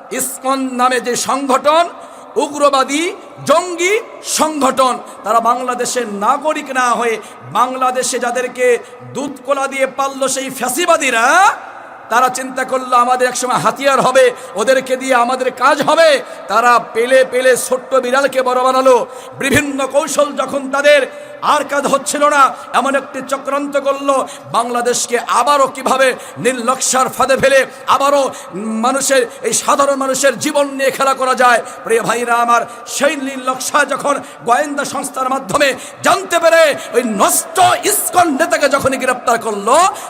ISKCON নামে যে সংগঠন, উগ্রবাদী জঙ্গি সংগঠন, তারা বাংলাদেশের নাগরিক না হয়ে বাংলাদেশে যাদেরকে দুধ কোলা দিয়ে পারল সেই ফ্যাসিবাদীরা, তারা চিন্তা করল আমাদের একসময় হাতিয়ার হবে, ওদেরকে দিয়ে আমাদের কাজ হবে। তারা পেলে পেলে ছোট্ট বিড়ালকে বড় বানালো। বিভিন্ন কৌশল যখন তাদের আর কাজ হচ্ছিল না। এমন একটি চক্রান্ত করল। বাংলাদেশকে আবারও কীভাবে নির্লক্ষার ফাঁদে ফেলে আবারও মানুষের, এই সাধারণ মানুষের জীবন নিয়ে খেলা করা যায়। প্রিয় ভাইরা আমার, সেই নির্লক্ষা যখন গোয়েন্দা সংস্থার মাধ্যমে জানতে পেরে, ওই নষ্ট ইস্কন নেতাকে যখনই গ্রেপ্তার করল,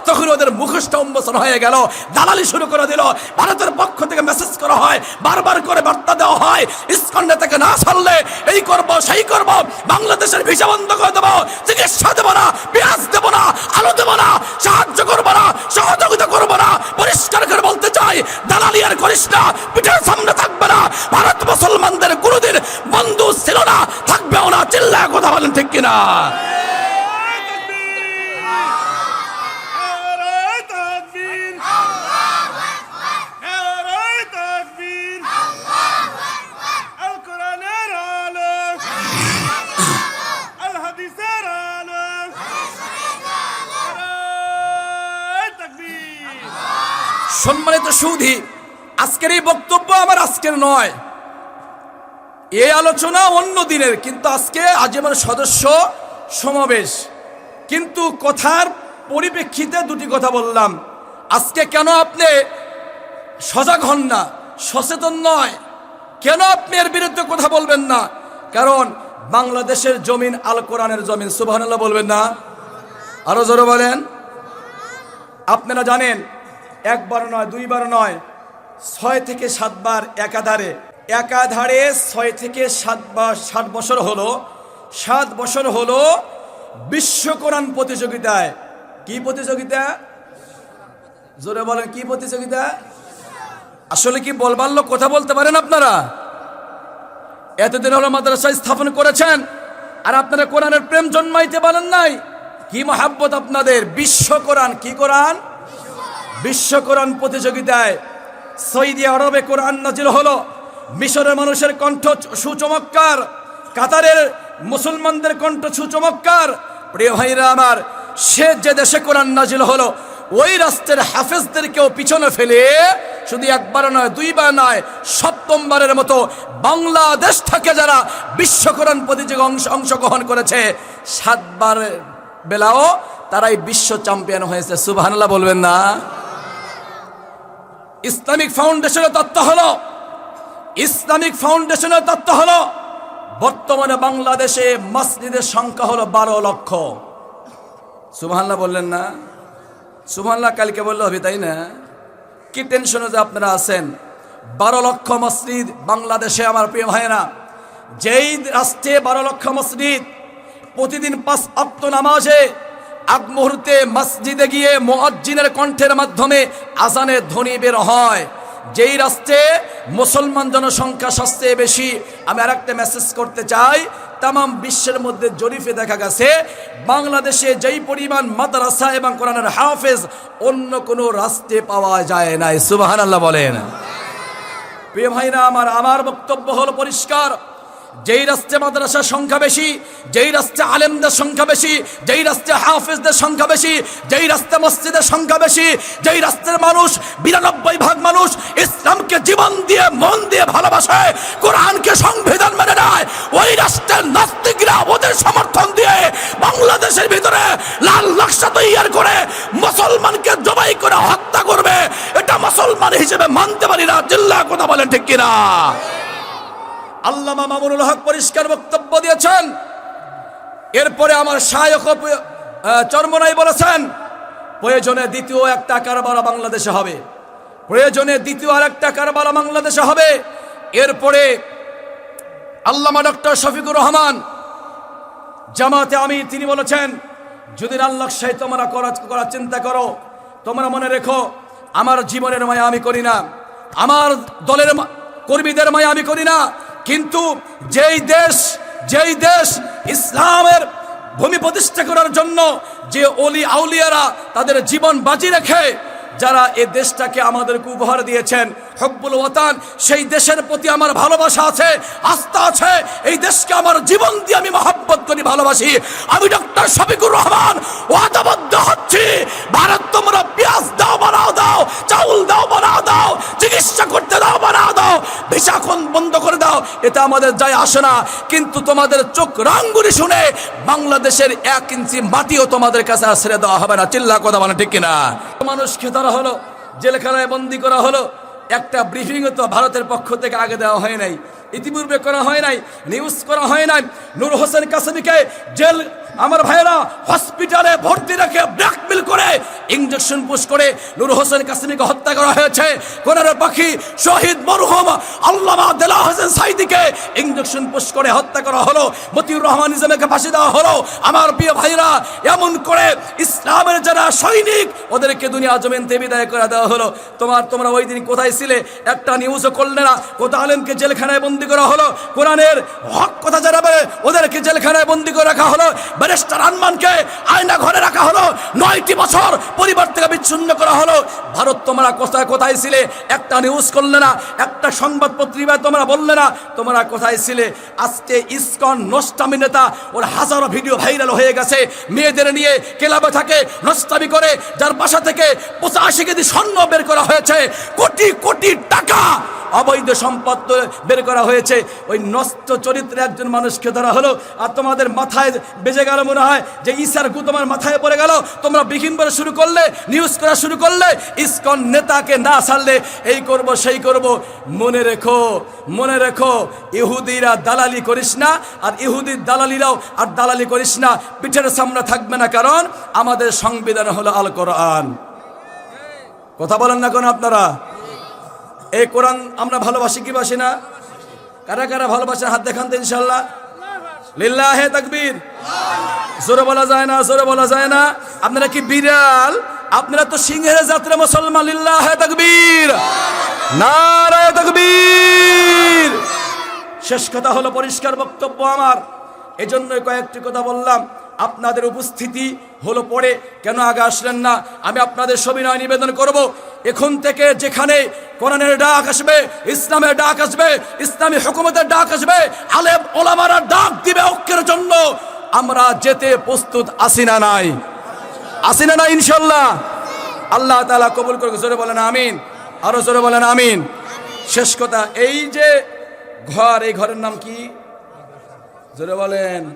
তখন ওদের মুখস্থ উন্মোচন হয়ে গেল। দালালি শুরু করে দিল। ভারতের পক্ষ থেকে মেসেজ করা হয়। বারবার করে বার্তা দেওয়া হয়, ইস্কন নেতাকে না ছাড়লে এই করব, সেই করব। বাংলাদেশের ভিসা বন্ধ করে দেবো, চিকিৎসা দেবো না, পেঁয়াজ দেবো না, আলো দেবো না, সাহায্য করব না, সহযোগিতা করব না, পরিষ্কার করে বলতে চাই, দালালি আর করিস না, পিঠের সামনে থাকবে না, ভারত মুসলমানদের কোনোদিন বন্ধু ছিল না, থাকবেও না, চিল্লায় কথা বলেন ঠিক কিনা? সম্মানিত সুধি, আজকের এই বক্তব্য আমার আজকের নয়। এই আলোচনা অন্য দিনের, কিন্তু আজকে আজীবন সদস্য সমাবেশ। কিন্তু কথার পরিপ্রেক্ষিতে দুটি কথা বললাম। আজকে কেন আপনি সজাগ হন না, সচেতন নয়? কেন আপনি এর বিরুদ্ধে কথা বলবেন না? কারণ বাংলাদেশের জমিন আল কোরআনের জমিন, সুবহানাল্লাহ বলবেন না? আরও জোরে বলেন। আপনারা জানেন একবার নয়, দুইবার নয়, ছয় থেকে সাতবার একাধারে। একাধারে ছয় থেকে সাতবার সাত বছর হলো সাত বছর হলো বিশ্ব কোরআন প্রতিযোগিতায়। কি প্রতিযোগিতা? জোরে বলেন, কি প্রতিযোগিতা? আসলে কি বলবার লোক কথা বলতে পারেন আপনারা? এতদিন হলো মাদ্রাসা স্থাপন করেছেন, আর আপনারা কোরআনের প্রেম জন্মাইতে পারেন নাই। কি মহাব্বত আপনাদের, বিশ্ব কোরআন, কি কোরআন? বিশ্ব কোরআন প্রতিযোগিতায় সৌদি আরবে কোরআন নাজিল হলো। মিশরের মানুষের কণ্ঠ সুচমৎকার, কাতারের মুসলমানদের কণ্ঠ সুচমৎকার। প্রিয় ভাইরা আমার, সে যে দেশে কোরআন নাজিল হলো, ওই রাষ্ট্রের হাফেজদেরকেও পিছনে ফেলে, শুধু একবার নয়, দুইবার নয়, সপ্তমবারের মতো বাংলাদেশ থেকে যারা বিশ্ব কোরআন প্রতিযোগিতা অংশ, অংশগ্রহণ করেছে, সাতবার বেলাও তারাই বিশ্ব চ্যাম্পিয়ন হয়েছে। সুবহানাল্লাহ বলবেন না। ইসলামিক ফাউন্ডেশনের তত্ত্ব হল, ইসলামিক ফাউন্ডেশনের তত্ত্ব হল, বর্তমানে বাংলাদেশে মসজিদের সংখ্যা হলো বারো লক্ষ। সুবহানাল্লাহ বললেন না? সুবহানাল্লাহ কালকে বললে হবে, তাই না? কি টেনশনে যে আপনারা আছেন? বারো লক্ষ মসজিদ বাংলাদেশে আমার প্রিয় ভাইয়েরা, যেই রাষ্ট্রে বারো লক্ষ মসজিদ, প্রতিদিন পাঁচ অক্ত নামাজে আগ মুহূর্তে মসজিদে গিয়ে মুয়াজ্জিনের কণ্ঠের মাধ্যমে আজানের ধ্বনি বের হয়। যেই রাষ্ট্রে মুসলমান জনসংখ্যা সবচেয়ে বেশি, আমি আর একটা মেসেজ করতে চাই। তাম বিশ্বের মধ্যে জরিফে দেখা গেছে, বাংলাদেশে যেই পরিমাণ মাদ্রাসা এবং কোরআনের হাফেজ অন্য কোনো রাষ্ট্রে পাওয়া যায় নাই। সুবাহান আল্লাহ বলেন। প্রিয় ভাইরা, আমার আমার বক্তব্য হলো পরিষ্কার। যেই রাষ্ট্রে মাদ্রাসার সংখ্যা বেশি, যেই রাষ্ট্রে আলেমদের সংখ্যা বেশি, যেই রাষ্ট্রে হাফেজদের সংখ্যা বেশি, যেই রাষ্ট্রে মসজিদের সংখ্যা বেশি, যেই রাষ্ট্রের মানুষ বিরানব্বই ভাগ মানুষ ইসলামকে জীবন দিয়ে, মন দিয়ে ভালোবাসে, কোরআনকে সংবিধান মেনে নেয়, ওই রাষ্ট্রের নাস্তিকরা ওদের সমর্থন দিয়ে বাংলাদেশের ভিতরে লাল নকশা তৈয়ার করে মুসলমানকে জবাই করে হত্যা করবে। এটা মুসলমান হিসেবে মানতে পারি না জিল্লা কথা বলেন ঠিক কিনা? আল্লামা মামুনুল হক পরিষ্কার বক্তব্য দিয়েছেন। এরপরে আমার শায়ক চর্মনাই বলেছেন, প্রয়োজনে দ্বিতীয় একটা কারবারা বাংলাদেশে হবে। প্রয়োজনে দ্বিতীয় আর একটা কারবারা বাংলাদেশে হবে। এরপরে আল্লামা ডক্টর শফিকুর রহমান, জামাতে আমি তিনি বলেছেন, যদি আল্লাহ সাই তোমরা করা করার চিন্তা করো, তোমরা মনে রেখো, আমার জীবনের মায়া আমি করি না। আমার দলের কর্মীদের মায়া আমি করি না। কিন্তু যেই দেশ যেই দেশ ইসলামের ভূমি প্রতিষ্ঠা করার জন্য যে অলি আউলিয়ারা তাদের জীবন বাজি রেখে যারা এ দেশটাকে আমাদেরকে উপহার দিয়েছেন, হব্বুল ওয়াতান, সেই দেশের প্রতি আমার ভালোবাসা আছে, আস্থা আছে, এই দেশকে আমার জীবন দিয়ে আমি মহাব্বত করি, ভালোবাসি। আমি ডক্টর শফিকুর রহমান, ওয়াদাবদ্ধ হচ্ছি। ভারত, তোমরা পেঁয়াজ দাও, বানাও দাও, চাউল দাও, বানাও দাও চিকিৎসা করতে দাও বানাও দাও। ভিসাখন বন্ধ করে দাও। এটা আমাদের যায় আসে না। কিন্তু তোমাদের চোখ রাঙ্গুরি শুনে বাংলাদেশের এক ইঞ্চি মাটিও তোমাদের কাছে ছেড়ে দেওয়া হবে না। চিল্লা কথা মানে ঠিক কিনা? মানুষকে ধরা হলো, জেলখানায় বন্দি করা হলো। একটা ব্রিফিং তো ভারতের পক্ষ থেকে আগে দেওয়া হয় নাই। ইতিপূর্বে করা হয় নাই নিউজ করা হয় নাই। নূর হোসেন কাসমিকে জেল আমার ভাইয়েরা হসপিটালে ভর্তি রেখে ব্ল্যাকমেল করে ইঞ্জেকশন পুশ করে নূর হোসেন কাসমিকে হত্যা করা হয়েছে। কোনার পাখি শহীদ মরহুম আল্লামা দেলা হোসেন সাইদিকে ইঞ্জেকশন পুশ করে হত্যা করা হলো। মতিউর রহমান ইসলামকে ফাঁসি দেওয়া হলো। আমার প্রিয় ভাইরা এমন করে ইসলামের যারা সৈনিক, ওদেরকে দুনিয়া জমিন থেকে বিদায় করে দেওয়া হলো। তোমার তোমরা ওই দিন কোথায় ছিলে? একটা নিউজও করলে না। কোথা আলেমকে জেলখানায় বন্দি করা হলো? কোরআনের হক কথা জানাবে ওদেরকে জেলখানায় বন্দি করে রাখা হলো। ব্যারিস্টার আনমানকে আয়না ঘরে রাখা হলো। নয়টি বছর পরিবার থেকে বিচ্ছিন্ন করা হলো। ভারত তোমরা কোথায় কোথায় ছিলে? একটা নিউজ করলে না, একটা সংবাদ পত্রিকায় তোমরা বললে না, তোমরা কোথায় ছিলে? আজকে ইসকন নষ্টামি নেতা, ওর হাজারো ভিডিও ভাইরাল হয়ে গেছে। মেয়েদের নিয়ে ক্লাবে থাকে, নষ্টামি করে, যার বাসা থেকে পঁচাশি কেজি স্বর্ণ বের করা হয়েছে। কোটি কোটি টাকা অবৈধ সম্পদ বের করা হয়েছে। ওই নষ্ট চরিত্রে একজন মানুষকে ধরা হলো। আর তোমাদের মাথায় বেজে গেল মনে হয় যে ঈশার গু তোমার মাথায় পড়ে গেল। তোমরা বিঘিন করে শুরু করলে নিউজ করা শুরু করলে, ইসকন নেতাকে না ছাড়লে এই করব, সেই করব। মনে রেখো মনে রেখো, ইহুদিরা দালালি করিস না, আর ইহুদির দালালিরাও আর দালালি করিস না। পিঠের সামনে থাকবে না, কারণ আমাদের সংবিধান হলো আল কোরআন। কথা বলেন না কেন আপনারা? এই কোরআন আমরা ভালোবাসি কি বাসি না? কারা কারা ভালোবাসেন হাত দেখান তো ইনশাল্লাহ লিল্লাহে তাকবীর। জোরে বলা যায় না, জোরে বলা যায় না। আপনারা কি বিড়াল? আপনারা তো সিংহের যাত্রা মুসলমান। লিল্লাহে তাকবীর। নারায় তাকবীর। শেষ কথা হলো পরিষ্কার বক্তব্য আমার। এজন্য কয়েকটি কথা বললাম। আপনাদের উপস্থিতি হলো পরে। কেন আগে আসলেন না? আমি আপনাদের সবিনয় নিবেদন করব। এখন থেকে যেখানে কোরআনের ডাক আসবে, ইসলামের ডাক আসবে, ইসলামী হুকুমতের ডাক আসবে, আলেম ওলামারা ডাক দিবে ঐক্যের জন্য। আমরা যেতে প্রস্তুত আসি না নাই? আসি না নাই ইনশাল্লাহ? আল্লাহ তাআলা কবুল করে জোরে বলেন আমিন। আরও জোরে বলেন আমিন। শেষ কথা, এই যে ঘর, এই ঘরের নাম কি? জোরে বলেন।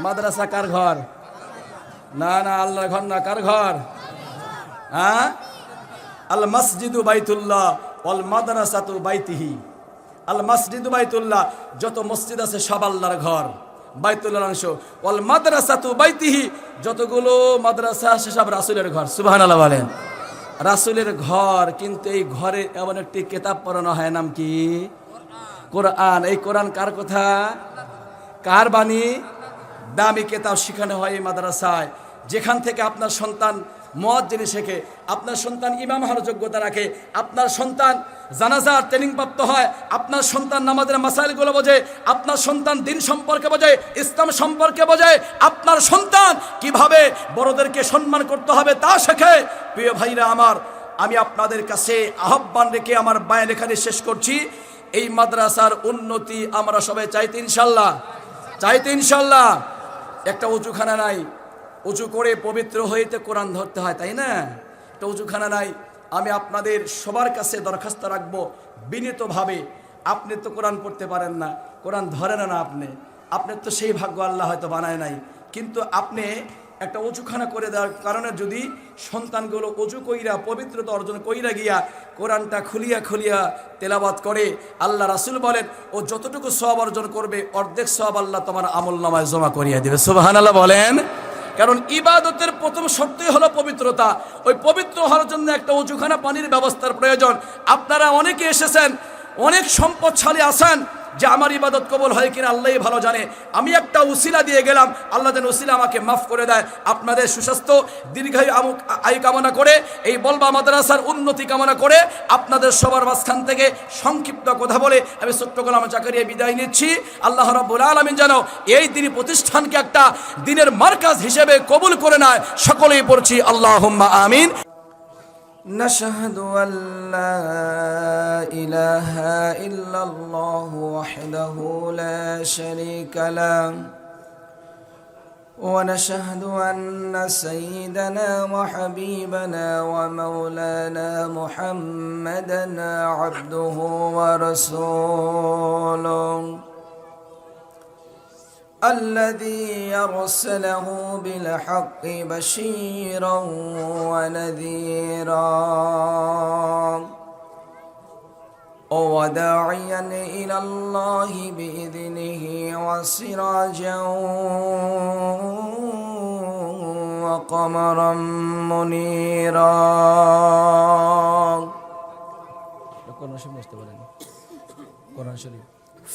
মাদ্রাসা কার ঘর? না না, আল্লাহর ঘর না, কার ঘর? হ্যাঁ? আল মসজিদু বাইতুল্লাহ অল মাদ্রাসাতু বাইতিহি। আল মসজিদু বাইতুল্লাহ, যত মসজিদ আছে সব আল্লাহর ঘর। বাইতুল্লাহর অংশ। অল মাদ্রাসাতু বাইতিহি, যতগুলো মাদ্রাসা আছে সব রাসূলের ঘর। সুবহানাল্লাহ বলেন। রাসূলের ঘর, কিন্তু এই ঘরে এমন একটি কিতাব পড়ানো হয়, নাম কি? কোরআন। এই কোরআন কার কথা? কার বাণী? দামি কেতাব শেখানো হয় এই মাদ্রাসায়। যেখান থেকে আপনার সন্তান মদ যিনি শেখে, আপনার সন্তান ইমাম হওয়ার যোগ্যতা রাখে, আপনার সন্তান জানাজার ট্রেনিং প্রাপ্ত হয়, আপনার সন্তান নামাজের মাসাইলগুলো বোঝে, আপনার সন্তান দিন সম্পর্কে বোঝে, ইসলাম সম্পর্কে বোঝে, আপনার সন্তান কীভাবে বড়দেরকে সম্মান করতে হবে তা শেখে। প্রিয় ভাইরা আমার, আমি আপনাদের কাছে আহ্বান রেখে আমার বায়ান এখানে শেষ করছি। এই মাদ্রাসার উন্নতি আমরা সবাই চাইতে ইনশাল্লাহ। চাইতে ইনশাল্লাহ। একটা উঁচুখানা নাই উঁচু করে পবিত্র হইতে কোরআন ধরতে হয়, তাই না? একটা উঁচুখানা নাই আমি আপনাদের সবার কাছে দরখাস্ত রাখব বিনীতভাবে। আপনি তো কোরআন পড়তে পারেন না, কোরআন ধরেন না আপনি। আপনার তো সেই ভাগ্য আল্লাহ হয়তো বানায় নাই। কিন্তু আপনি একটা উঁচুখানা করে দেওয়ার কারণে যদি সন্তানগুলো উঁচু কইরা, পবিত্রতা অর্জন কইরা গিয়া কোরআনটা খুলিয়া খুলিয়া তেলাবাত করে, আল্লাহ রাসুল বলেন, ও যতটুকু সব অর্জন করবে, অর্ধেক সব আল্লাহ তোমার আমল নামায় জমা করিয়া দেবে। সুবাহান আল্লাহ বলেন। কারণ ইবাদতের প্রথম শর্তই হলো পবিত্রতা। ওই পবিত্র হওয়ার জন্য একটা উঁচুখানা পানির ব্যবস্থার প্রয়োজন। আপনারা অনেকে এসেছেন, অনেক সম্পদশালী আছেন যে আমার ইবাদত কবল হয় কিনা আল্লাহই ভালো জানে। আমি একটা উসিলা দিয়ে গেলাম, আল্লাহ যেন উসিলা আমাকে মাফ করে দেয়। আপনাদের সুস্বাস্থ্য, দীর্ঘায়ু আমুক, আয়ু কামনা করে, এই বলবা মাদ্রাসার উন্নতি কামনা করে আপনাদের সবার মাঝখান থেকে সংক্ষিপ্ত কথা বলে আমি ছোট্ট গোলাম চাকরিয়ে বিদায় নিচ্ছি। আল্লাহ রব্বুল আলমিন যেন এই দিনই প্রতিষ্ঠানকে একটা দিনের মার্কাজ হিসেবে কবুল করে নেয়। সকলেই পড়ছি আল্লাহ আমিন। نشهد أن لا إله إلا الله وحده لا شريك له ونشهد أن سيدنا وحبيبنا ومولانا محمدا عبده ورسوله. الذي أرسله بالحق بشيرا ونذيرا. وداعيا إلى الله بإذنه وسراجا وقمرا منيرا.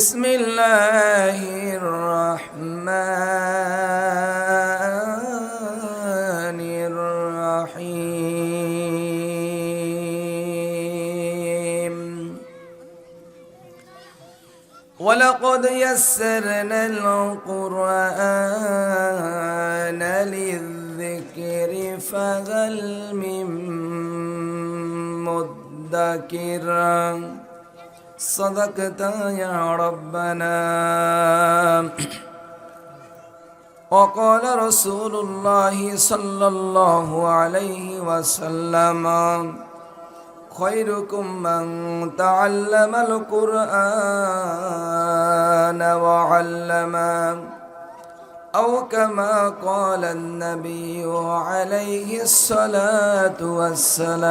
بسم الله الرحمن الرحيم. ولقد يسرنا القرآن للذكر فهل من مدكر صدقت يا ربنا. وقال رسول الله صلى الله عليه وسلم خيركم من تعلم القرآن وعلمه أو كما قال النبي عليه الصلاة والسلام.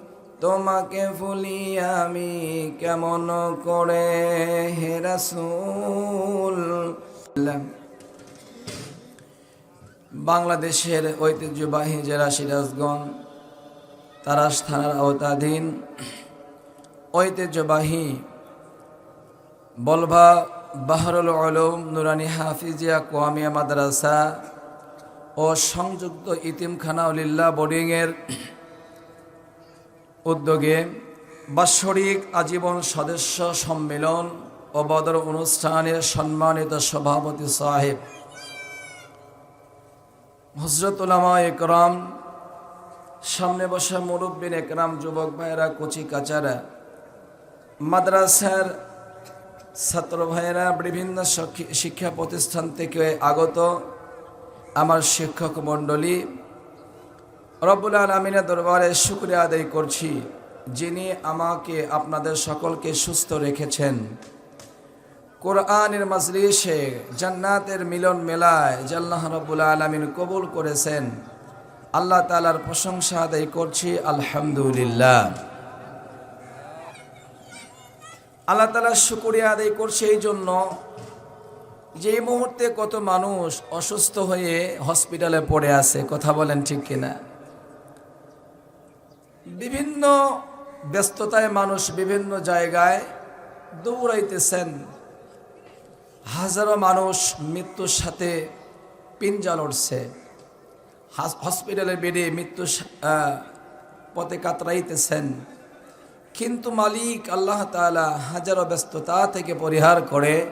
তোমাকে ভুলি আমি কেমন করে হেরাসুল বাংলাদেশের ঐতিহ্যবাহী জেলা সিরাজগঞ্জ তারাস থানার আওতাধীন ঐতিহ্যবাহী বলভা বাহরুল আলম নুরানি হাফিজিয়া কোয়ামিয়া মাদ্রাসা ও সংযুক্ত ইতিমখানা উলিল্লা বোর্ডিংয়ের উদ্যোগে বাৎসরিক আজীবন সদস্য সম্মেলন ও বদর অনুষ্ঠানের সম্মানিত সভাপতি সাহেব। হজরত উলামা একরাম, সামনে বসা মুরব্বিন একরাম, যুবক ভাইয়েরা, কচি কাচারা, মাদ্রাসার ছাত্র ভাইয়েরা, বিভিন্ন শিক্ষা প্রতিষ্ঠান থেকে আগত আমার শিক্ষক মণ্ডলী রব্বুল আলমিনের দরবারে শুক্রিয়া আদায় করছি, যিনি আমাকে আপনাদের সকলকে সুস্থ রেখেছেন। কোরআনের মাজলিসে জান্নাতের মিলন মেলায় জাল্লাহ রব্বুল আলমিন কবুল করেছেন, আল্লাহ তালার প্রশংসা আদায় করছি, আলহামদুলিল্লাহ। আল্লাহ তালার শুক্রিয়া আদায় করছি এই জন্য যে মুহূর্তে কত মানুষ অসুস্থ হয়ে হসপিটালে পড়ে আছে, কথা বলেন ঠিক কিনা? বিভিন্ন ব্যস্ততায় মানুষ বিভিন্ন জায়গায় দৌড়াইতেছেন। হাজারো মানুষ মৃত্যুর সাথে পিঞ্জা লড়ছে। হাস- হসপিটালের বেডে মৃত্যু পথে কাতরাইতেছেন। কিন্তু মালিক আল্লাহ তাআলা হাজারো ব্যস্ততা থেকে পরিহার করে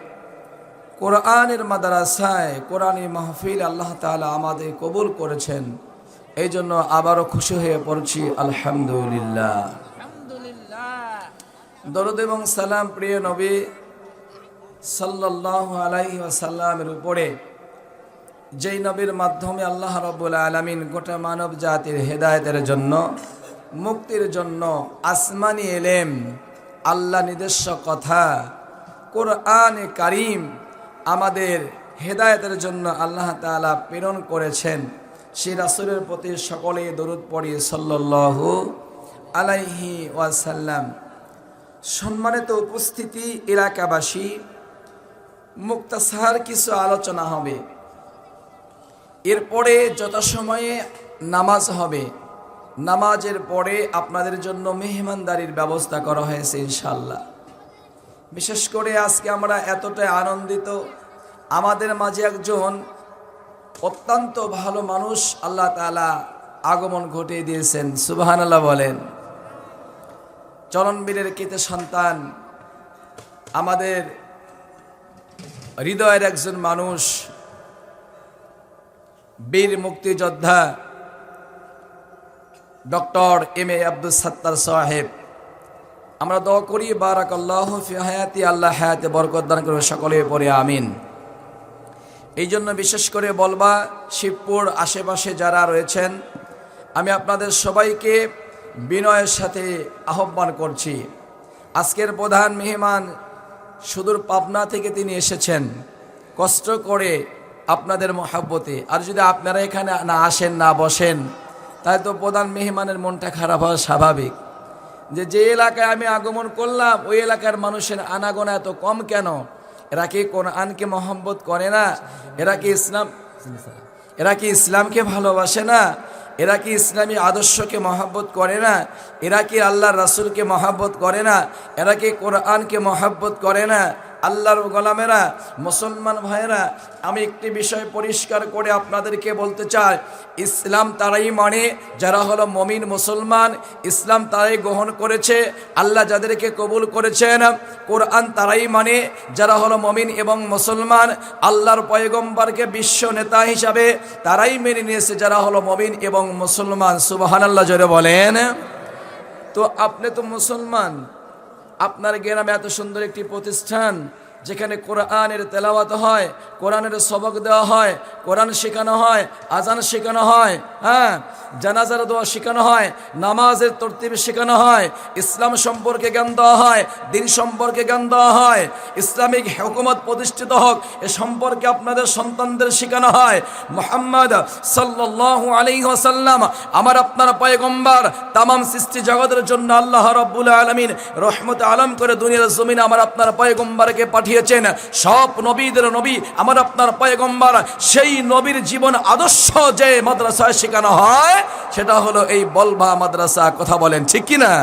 কোরআনের মাদ্রাসায় কোরআনী মাহফিল আল্লাহ তাআলা আমাদের কবুল করেছেন। এই জন্য আবারও খুশি হয়ে পড়ছি আলহামদুলিল্লাহ। দরদ এবং সালাম প্রিয় নবী সাল্লাল্লাহু আলাইহি সাল্লামের উপরে যেই নবীর মাধ্যমে আল্লাহ রব্বুল আলামিন গোটা মানব জাতির হেদায়েতের জন্য মুক্তির জন্য আসমানি এলেম আল্লাহ নিজস্ব কথা কোরআনে কারিম আমাদের হেদায়তের জন্য আল্লাহ তাআলা প্রেরণ করেছেন। সেই রাসুলের প্রতি সকলে দরুদ পড়ি সাল্লাল্লাহু আলাইহি ওয়াসাল্লাম। সম্মানিত উপস্থিতি এলাকাবাসী, মুক্তাসার কিছু আলোচনা হবে। এরপরে যথাসময়ে নামাজ হবে। নামাজের পরে আপনাদের জন্য মেহমানদারির ব্যবস্থা করা হয়েছে ইনশাল্লাহ বিশেষ করে আজকে আমরা এতটাই আনন্দিত। আমাদের মাঝে একজন অত্যন্ত ভালো মানুষ আল্লাহ তাআলা আগমন ঘটিয়ে দিয়েছেন সুবাহান আল্লাহ বলেন। চরণবীরের কেতে সন্তান, আমাদের হৃদয়ের একজন মানুষ, বীর মুক্তিযোদ্ধা doctor M A Abdul Sattar সাহেব। আমরা দোয়া করি বারাক আল্লাহ ফি হায়াতি, আল্লাহ হায়াতে বরকত দান করবে সকলে পরে আমিন। এই জন্য বিশেষ করে বলবা, শিবপুর আশেপাশে যারা রয়েছেন, আমি আপনাদের সবাইকে বিনয়ের সাথে আহ্বান করছি। আজকের প্রধান মেহমান সুদূর পাবনা থেকে তিনি এসেছেন। কষ্ট করে আপনাদের মহাব্বতে। আর যদি আপনারা এখানে না আসেন, না বসেন, তাহলে তো প্রধান মেহমানের মনটা খারাপ হওয়া স্বাভাবিক। যে যে এলাকায় আমি আগমন করলাম, ওই এলাকার মানুষের আনাগোনা এত কম কেন? এরা কি কোরআনকে মহব্বত করে না? এরা কি ইসলাম এরা কি ইসলামকে ভালোবাসে না? এরা কি ইসলামী আদর্শকে মহাব্বত করে না? এরা কি আল্লাহ রাসুলকে মহাব্বত করে না? এরা কি কোরআনকে মহাব্বত করে না? আল্লাহর গোলামেরা, মুসলমান ভাইয়েরা, আমি একটি বিষয় পরিষ্কার করে আপনাদেরকে বলতে চাই। ইসলাম তারাই মানে যারা হলো মমিন মুসলমান। ইসলাম তারাই গ্রহণ করেছে, আল্লাহ যাদেরকে কবুল করেছেন। কোরআন তারাই মানে যারা হলো মমিন এবং মুসলমান, আল্লাহর পয়গম্বরকে বিশ্ব নেতা হিসাবে তারাই মেনে নিয়েছে যারা হলো মমিন এবং মুসলমান। সুবাহান আল্লাহ জোরে বলেন। তো আপনি তো মুসলমান আপনার গ্রামে এত সুন্দর একটি প্রতিষ্ঠান, যেখানে কোরআনের তেলাওয়াত হয়, কোরআনের সবক দেওয়া হয়, কোরআন শেখানো হয় আজান শেখানো হয় হ্যাঁ? জানাজার দোয়া শেখানো হয়, নামাজের তরতিব শেখানো হয়, ইসলাম সম্পর্কে জ্ঞান দেওয়া হয়, দিন সম্পর্কে জ্ঞান দেওয়া হয়, ইসলামিক হুকুমত প্রতিষ্ঠিত হোক, এ সম্পর্কে আপনাদের সন্তানদের শেখানো হয়। মোহাম্মদ সাল্লাল্লাহু আলাইহি ওয়াসাল্লাম, আমার আপনার পয়গম্বর, তামাম সৃষ্টি জগতের জন্য আল্লাহ রাব্বুল আলামিন রহমত আলম করে দুনিয়ার জমিন আমার আপনার পয়গম্বরকে পাঠিয়েছেন। সব নবীদের নবী আমার আপনার পয়গম্বর, সেই নবীর জীবন আদর্শ যে মাদ্রাসায় শেখানো হয় সেটা হলো এই বলভা মাদ্রাসা কথা বলেন ঠিক কি না